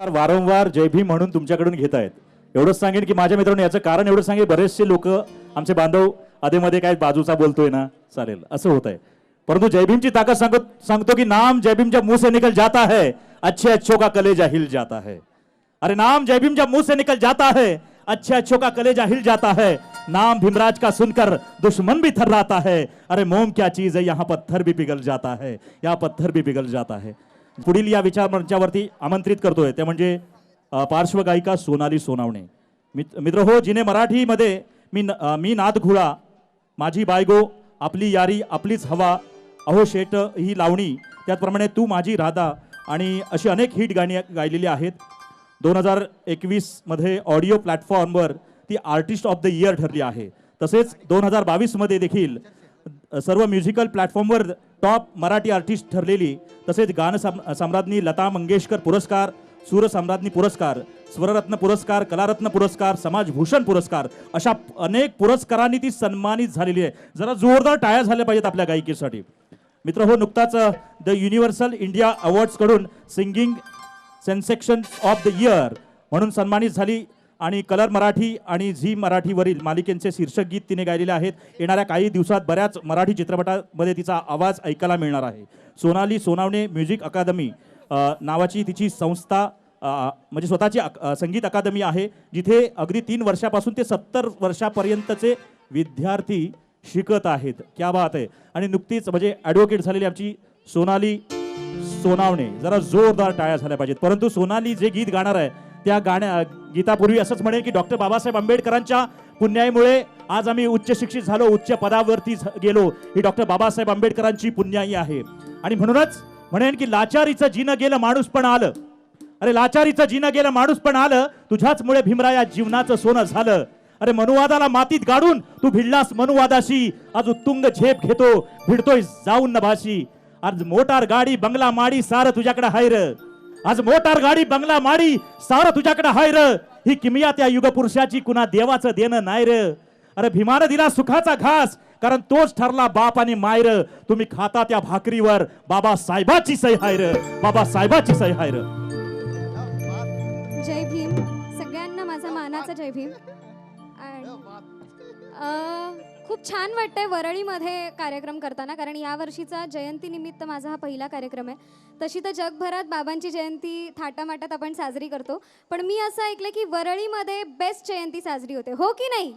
फार वारंवार जय भीम म्हणून तुमच्याकडून घेत आहेत. एवढंच सांगेन की माझ्या मित्रांनो याचं कारण एवढं सांगेन बरेचसे लोक आमचे बांधव आधेमध्ये काय बाजूचा बोलतोय ना चालेल असं होत आहे परंतु जयभीमची ताकद सांगत सांगतो की नाम जयभीमच्या मुंह से निकल जाता है अच्छे अच्छो का कलेजा हिल जाता है. अरे नाम जय भीम जब मुंह से निकल जाता है अच्छे अच्छो का कलेजा हिल जाता है. नाम भीमराज का सुनकर दुश्मन भी थर्राता है. अरे मोम क्या चीज है यहाँ पत्थर भी पिघल जाता है यहाँ पत्थर भी पिघल जाता है. पुढील या विचार मंचावरती आमंत्रित करतोय. ते म्हणजे पार्श्वगायिका सोनाली सोनावणे. मित- मित्र हो जिने मराठीमध्ये मी न- मी नाद घुळा माझी बायगो आपली यारी आपलीच हवा अहो शेट ही लावणी त्याचप्रमाणे तू माझी राधा आणि अशी अनेक हिट गाणी गायलेली आहेत. दोन हजार एकवीसमध्ये ऑडिओ प्लॅटफॉर्मवर ती आर्टिस्ट ऑफ द इयर ठरली आहे. तसेच दोन हजार बावीसमध्ये देखील सर्व म्युझिकल प्लॅटफॉर्मवर टॉप मराठी आर्टिस्ट ठरलेली तसेच गान सम्राज्ञी लता मंगेशकर पुरस्कार सूरसम्राज्ञी पुरस्कार स्वररत्न पुरस्कार कलारत्न पुरस्कार समाजभूषण पुरस्कार अशा अनेक पुरस्कारांनी ती सन्मानित झालेली आहे. जरा जोरदार टाळ्या झाल्या पाहिजेत आपल्या गायकीसाठी. मित्र हो नुकताच the universal India अवॉर्ड्सकडून singing sensation of the year म्हणून सन्मानित झाली. आणि कलर मराठी आणि झी मराठीवरील मालिकेंचे शीर्षक गीत तिने गायलेले आहेत. येणाऱ्या काही दिवसात बऱ्याच मराठी चित्रपटामध्ये तिचा आवाज ऐकायला मिळणार आहे. सोनाली सोनावणे म्युझिक अकादमी नावाची तिची संस्था म्हणजे स्वतःची अक- संगीत अकादमी आहे जिथे अगदी तीन वर्षापासून ते सत्तर वर्षापर्यंतचे विद्यार्थी शिकत आहेत. क्या बात आहे आणि नुकतीच म्हणजे ॲडव्होकेट झालेली आमची सोनाली सोनावणे जरा जोरदार टाळ्या झाल्या पाहिजेत. परंतु सोनाली जे गीत गाणार आहे त्या गाण्या गीतापूर्वी असंच म्हणेल की डॉक्टर बाबासाहेब आंबेडकरांच्या पुण्याईमुळे आज आम्ही उच्च शिक्षित झालो उच्च पदावरती गेलो. ही डॉक्टर बाबासाहेब आंबेडकरांची पुण्याई आहे. आणि म्हणूनच म्हणेन की लाचारीचं जिनं गेलं माणूस पण आलं. अरे लाचारीचं जिनं गेलं माणूस पण आलं. तुझ्याचमुळे भीमराया जीवनाचं सोनं झालं. अरे मनुवादाला मातीत गाडून तू भिडलास मनुवादाशी. आज उत्तुंग झेप घेतो भिडतोय जाऊन नभाशी. आज मोटार गाडी बंगला माडी सारं तुझ्याकडे हाय र आज मोटार गाडी बंगला माडी सारं तुझ्याकडे हाय र. ही किमिया त्या युगपुरुषाची कुणा देवाचं देणं नाही र. अरे भीमानं दिला सुखाचा घास कारण तोच ठरला बाप आणि मायर तुम्ही खाता त्या भाकरीवर. बाबा साहेबाची सही हाय र. बाबा साहेबाची सही हाय र. जय भीम. सगळ्यांना माझा मानाचा जय भीम. खूप छान वाटतंय वरळीमध्ये कार्यक्रम करताना कारण यावर्षीचा जयंतीनिमित्त माझा हा पहिला कार्यक्रम आहे. तशी तर जगभरात बाबांची जयंती थाटामाटात आपण साजरी करतो. पण मी असं ऐकलं की वरळीमध्ये बेस्ट जयंती साजरी होते. हो की नाही?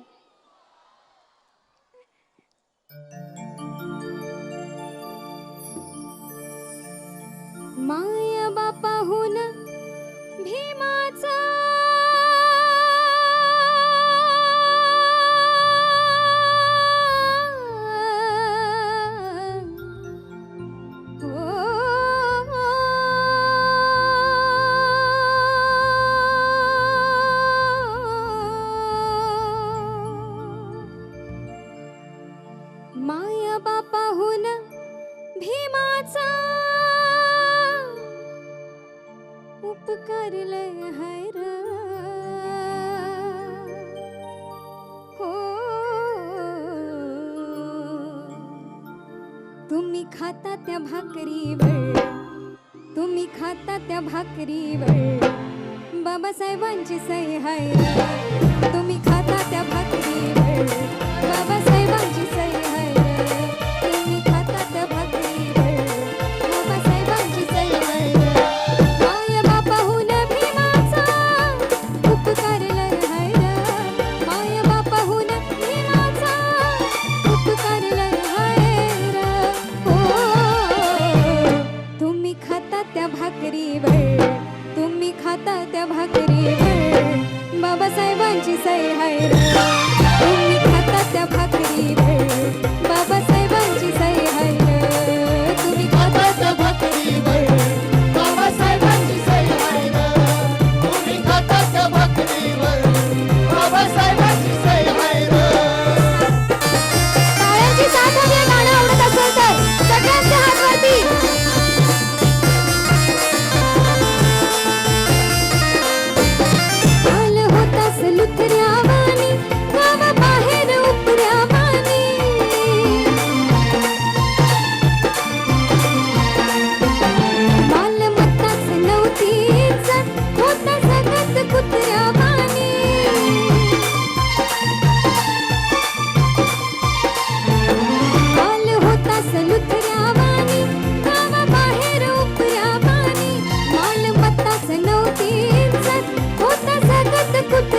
माया बापाहून भीमा उपकार लय हाय र. हो. तुम्ही खाता त्या भाकरीवर तुम्ही खाता त्या भाकरीवर. बाबासाहेबांची सही हाय तुम्ही खाता त्या भाकरीवर बाबासाहेबांची सही 그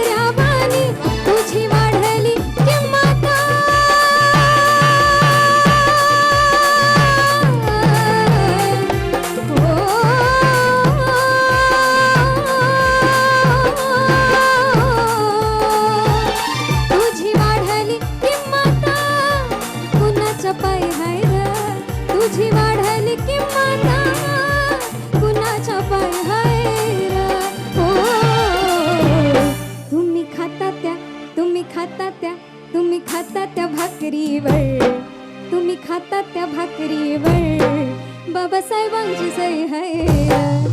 खाता त्या भाकरीवर. तुम्ही खाता त्या भाकरीवर. बाबासाहेबांची सही है.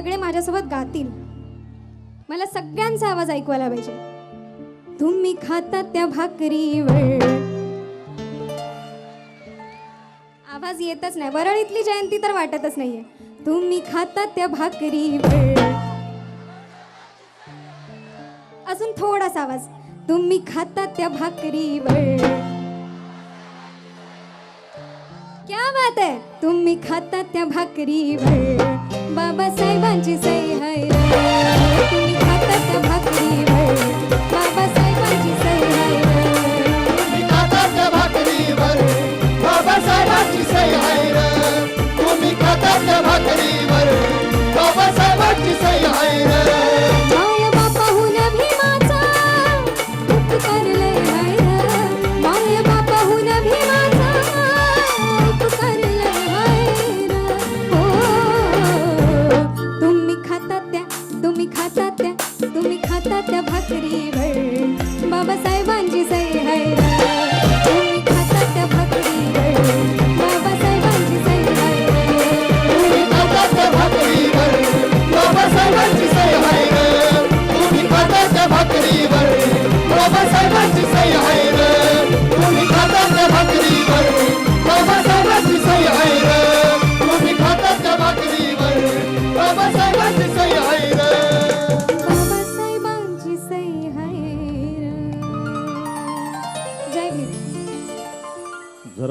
सगळे माझ्यासोबत गातील. मला सगळ्यांचा आवाज ऐकवायला पाहिजे. तुम्ही खाता त्या भाकरीवर. आवाज येतच नाही. वरळीतली जयंती तर वाटतच नाहीये. तुम्ही खाता त्या भाकरीवर. अजून थोडासा आवाज. तुम्ही खाता त्या भाकरीवर. क्या बात आहे. तुम्ही खाता त्या भाकरीवर. बाबासाहेबांची सई हाय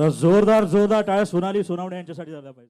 जोरदार जोरदार टाळ्या सोनाली सोनावणे यांच्यासाठी झाल्या पाहिजे.